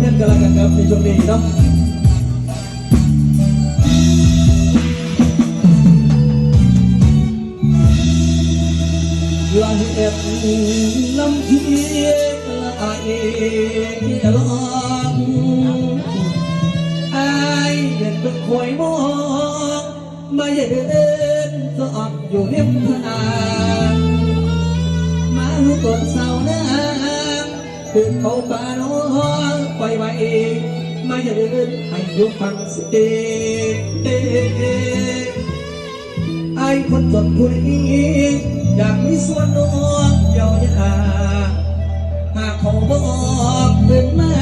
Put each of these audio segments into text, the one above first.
เพื่อนกันละกันครับในช่วงนี้เนาะลายเอ็ดน้ำเทียลายเอลองไอเด็กเป็นคอยมองมาเย็นสอบอยู่ริมทางมาลูกตนเศร้าน้ำ คือเขาป่าน้องปล่อยไว้มาอย่าเดินให้ยุฟังเสียไอ้คนจนผู้นี้อยากมีส่วนร่วมเยียวยาหากเขาบอกเป็นมา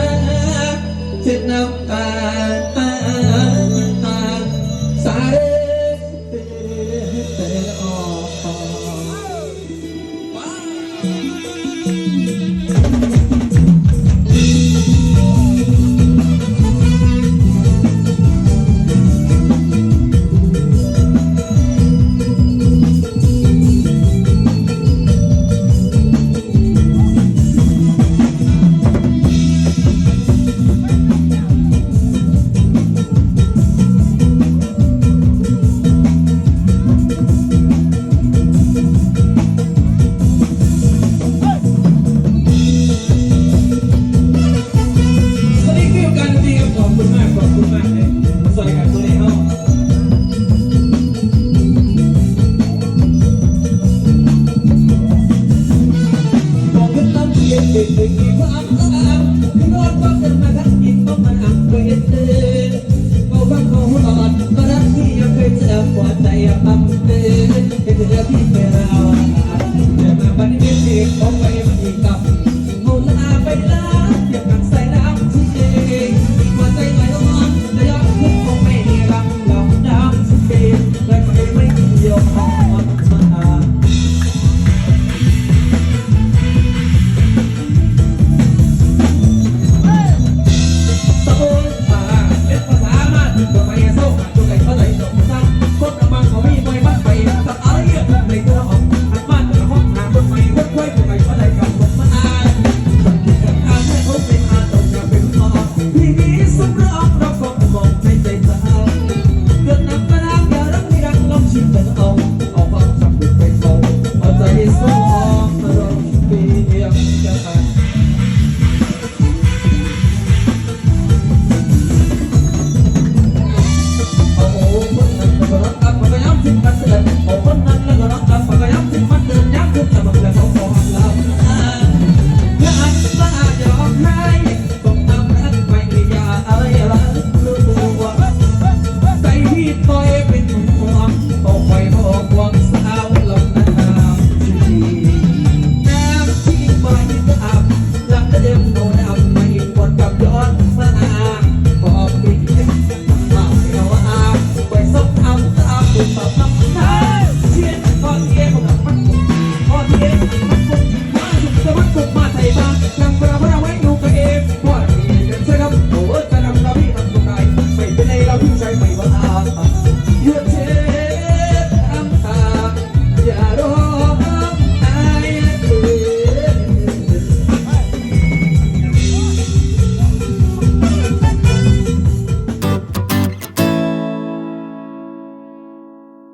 เจ็บน้ำตาสาเรเตออก ลำ